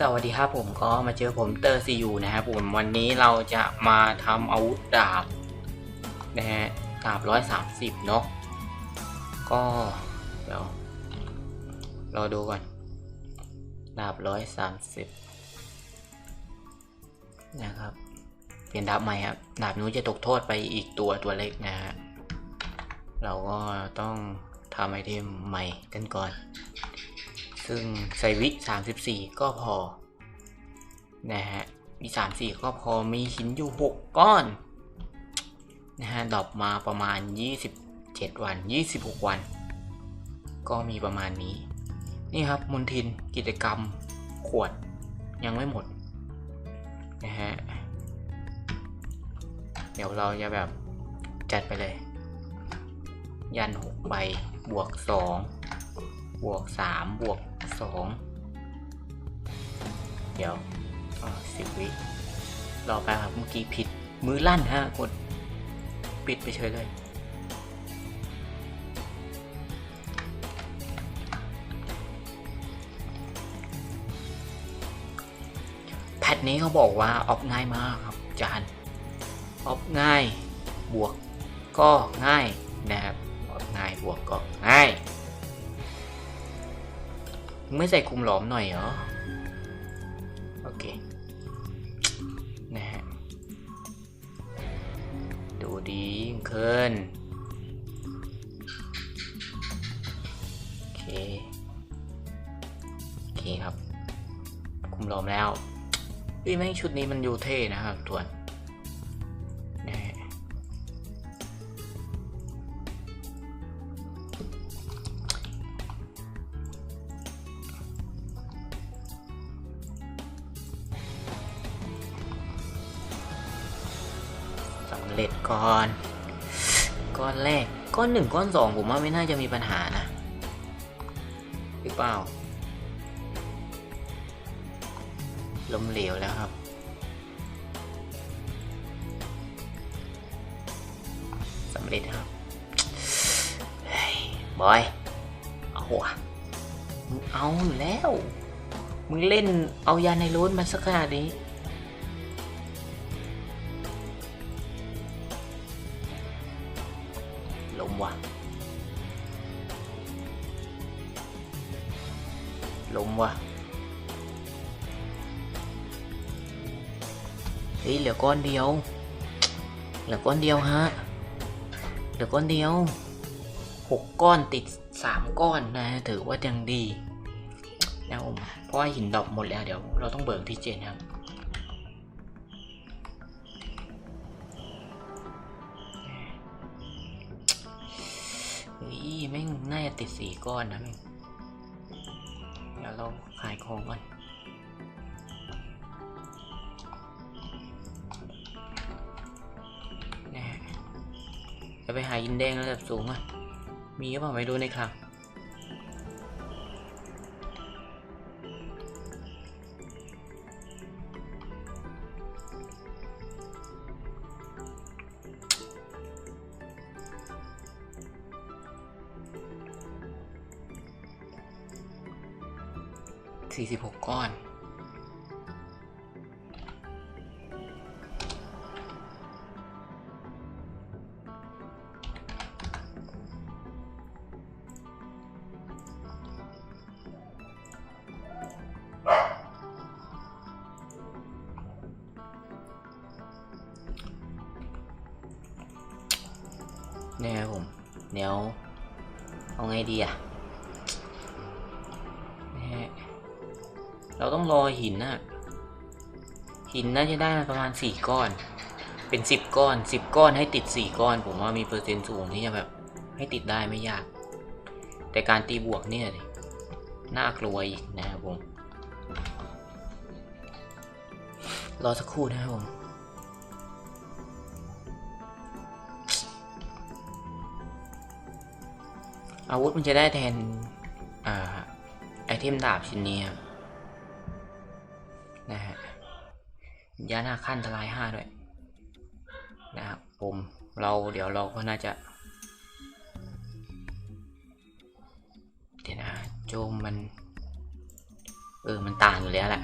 สวัสดีครับผมก็มาเจอผมเตอร์ซียูนะครับผมวันนี้เราจะมาทำอาวุธดาบนะฮะดาบร้อยสามสิบเนาะก็เดี๋ยวรอดูก่อนดาบร้อยสามสิบนะครับ เปลี่ยนดาบใหม่ครับดาบนู้นจะตกโทษไปอีกตัวตัวเล็กนะฮะเราก็ต้องทำไอเทมใหม่กันก่อน ซึ่งใส่วิ34 ก็พอ นะฮะมี34 ก็พอมีหินอยู่ 6 ก้อน นะฮะดรอปมาประมาณ 27 วัน 26 วัน ก็มีประมาณนี้ นี่ครับมนทินกิจกรรมขวดยังไม่หมด นะฮะ เดี๋ยวเราจะแบบจัดไปเลย ยัน 6 ใบ บวก 2 บวก 3 บวก 2เดี๋ยวสิบวิรอไปครับเมื่อกี้ผิด มือลั่นฮะกดปิดไปเฉยเลยแพทนี้เขาบอกว่าออฟง่ายมากครับจานออฟง่ายบวกก็ง่ายนะครับออฟง่ายบวกก็ง่าย ไม่ใส่คุมหลอมหน่อยเหรอ โอเค นะฮะ ดูดียิ่งขึ้น โอเค โอเคครับ คุมหลอมแล้วพี่แม่งชุดนี้มันดูเท่นะครับทวนำเร็จก่อน ก้อนแรก ก้อนหนึ่งก้อนสองผมว่าไม่น่าจะมีปัญหานะ หรือเปล่าล้มเหลวแล้วครับ สำเร็จครับเฮ้ยบอย เอาวมึงเอาอยู่แล้ว มึงเล่นเอายาในรูนมาสักขนาดนี้ ก้อนเดียว เหลือก้อนเดียวฮะ เหลือก้อนเดียว หกก้อนติดสามก้อนนะ ถือว่ายังดีนะผมเพราะว่าหินดอกหมดแล้วเดี๋ยวเราต้องเบิกที่เจนครับเฮ้ยแม่งน่าจะติดสี่ก้อนนะแม่งเดี๋ยวเราขายของก่อน จะไปหายินแดงระดับสูงอะ มีหรือเปล่าไม่รู้ในคลังสี่สิบหกก้อน นี่ยครับผมเดี๋ยวเอาไงดีอะนะฮะเราต้องรอหินนะหินน่าจะได้ประมาณสี่ก้อน เป็นสิบก้อนสิบก้อนให้ติดสี่ก้อน ผมว่ามีเปอร์เซ็นต์สูงที่จะแบบให้ติดได้ไม่ยาก แต่การตีบวกเนี่ยน่ากลัวอีกนะครับผม รอสักครู่นะครับผม อาวุธมันจะได้แทนอ่าไอเทมดาบชิ้นนี้นะฮะยาหน้าขั้นทลายห้าด้วยนะครับผมเราเดี๋ยวเราก็น่าจะเดี๋ยวนะโจมมัน เออมันต่างอยู่แล้วแหละ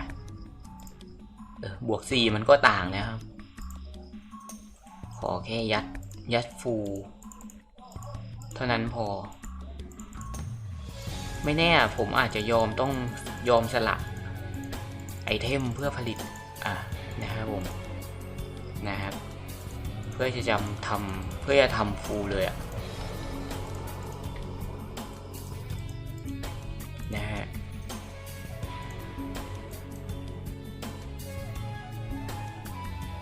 เออบวกสี่มันก็ต่างนะครับ ขอแค่ยัดยัดฟู เท่านั้นพอ ไม่แน่ผมอาจจะยอมต้องยอมสละไอเทมเพื่อผลิตอ่านะครับผมนะครับ เพื่อจะจำทำเพื่อจะทำฟูลเลยอะนะฮะ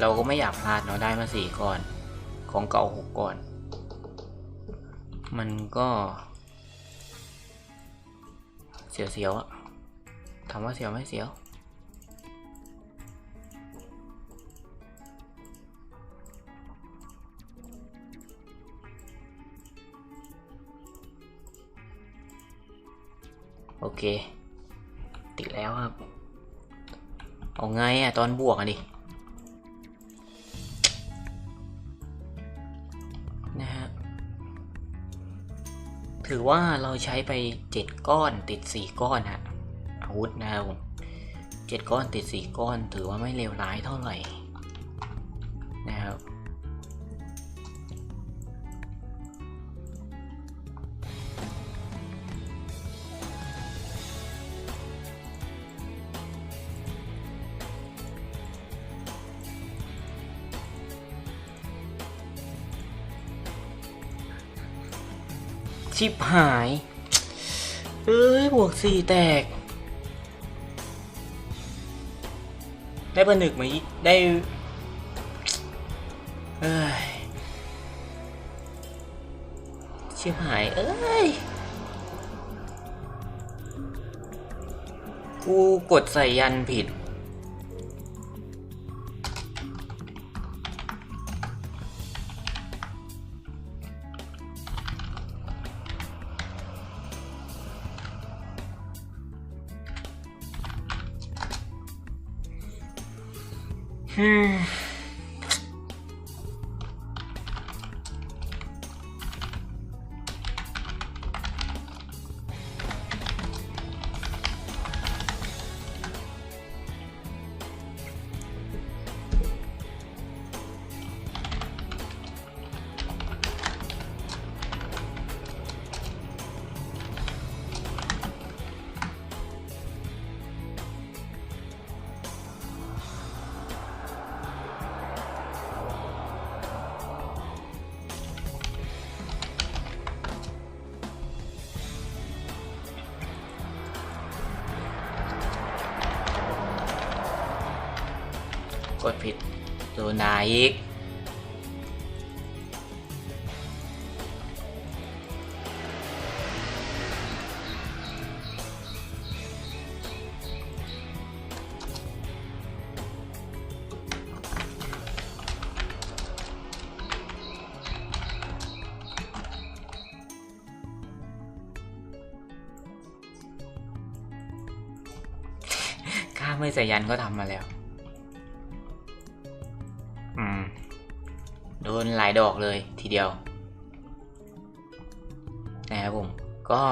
เราก็ไม่อยากพลาดเนาะได้มาสี่ก่อน ของเก่าหกก่อน มันก็ เสียวๆอะถามว่าเสียวไหมเสียว โอเค ติดแล้วครับ เอาไงอะตอนบวกอะดิ ถือว่าเราใช้ไปเจ็ดก้อนติดสี่ก้อนฮะอาวุธนะครับผมเจ็ดก้อนติดสี่ก้อน ถือว่าไม่เลวร้ายเท่าไหร่ ชิบหาย เอ้ย บวกสี่แตก ได้ผนึกไหมได้ เอ้ย ชิบหาย เอ้ย กูกดใส่ยันผิด อื ดผิดโดนาอีกข้าไม่ใส่ยันก็ทำมาแล้ว หลายดอกเลยทีเดียวนะครับผมก็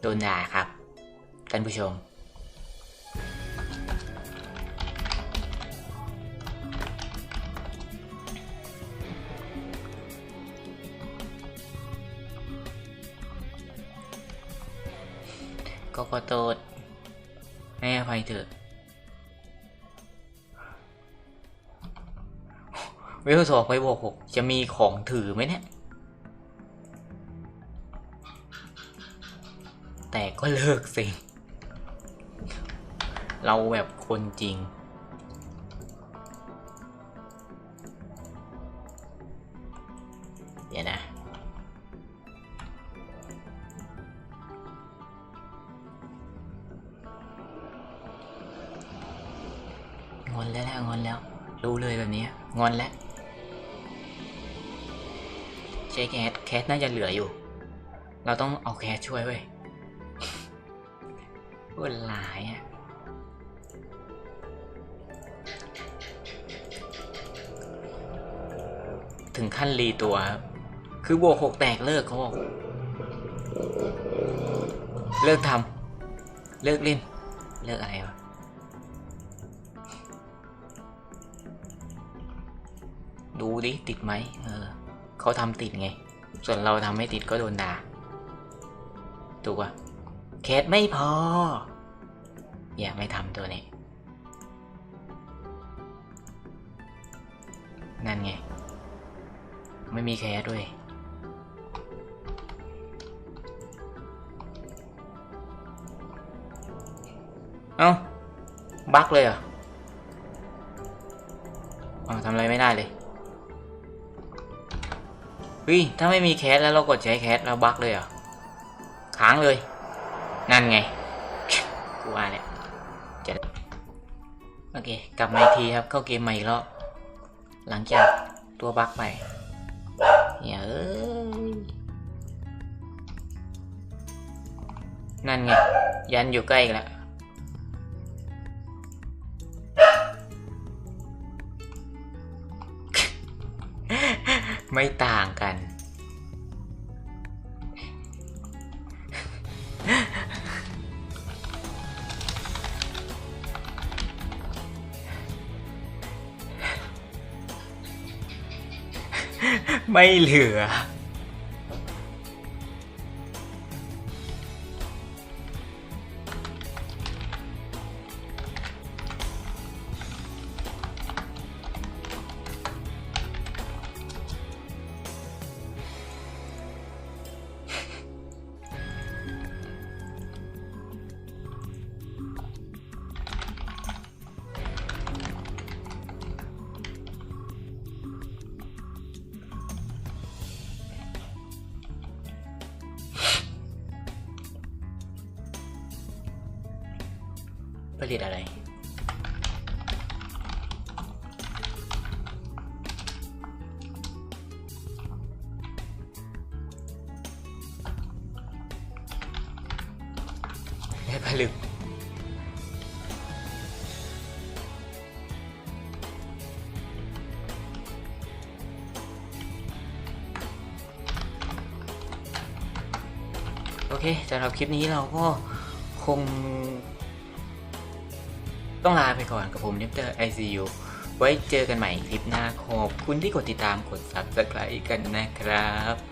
โดนด่าครับท่านผู้ชม ก็ขอโทษให้อภัยเถอะ เวลสองไปบวกหกจะมีของถือไหมเนี่ย แต่ก็เลิกสิ เราแบบคนจริง เดี๋ยวนะงอนแล้วงอนแล้ว รู้เลยแบบนี้งอนแล้ว ใช้แคสแคสน่าจะเหลืออยู่ เราต้องเอาแคสช่วยเว้ยวุ่นหลายอะถึงขั้นรีตัวครับคือบวกหกแตกเลิกเขาบอกเลิกทำเลิกเล่น เลิกอะไรวะดูดิ ติดไหมเออ เขาทำติดไง ส่วนเราทำไม่ติดก็โดนด่า ถูกปะแคสไม่พอ อย่าไม่ทำตัวนี้ นั่นไง ไม่มีแคสด้วยเอ้าบั๊กเลยเหรออ๋ ฮ้ย ถ้าไม่มีแคสแล้วเรากดใช้แคสเราบั๊กเลยเหรอค้างเลย นั่นไง กูว่าเนี่ยจะโอเค กลับมาอีกทีครับ เข้าเกมใหม่อีกรอบหลังจากตัวบั๊กไปเนี่ยเอ้ยนั่นไง ยันอยู่ใกล้อีกแล้ว ไม่ต่างกัน ไม่เหลือ ผลิตอะไร ได้ผลึกโอเคสำหรับคลิปนี้เราก็คง ต้องลาไปก่อนกับผมนิปเตอร์ ICU ไว้เจอกันใหม่คลิปหน้าขอบคุณที่กดติดตามกด Subscribe กันนะครับ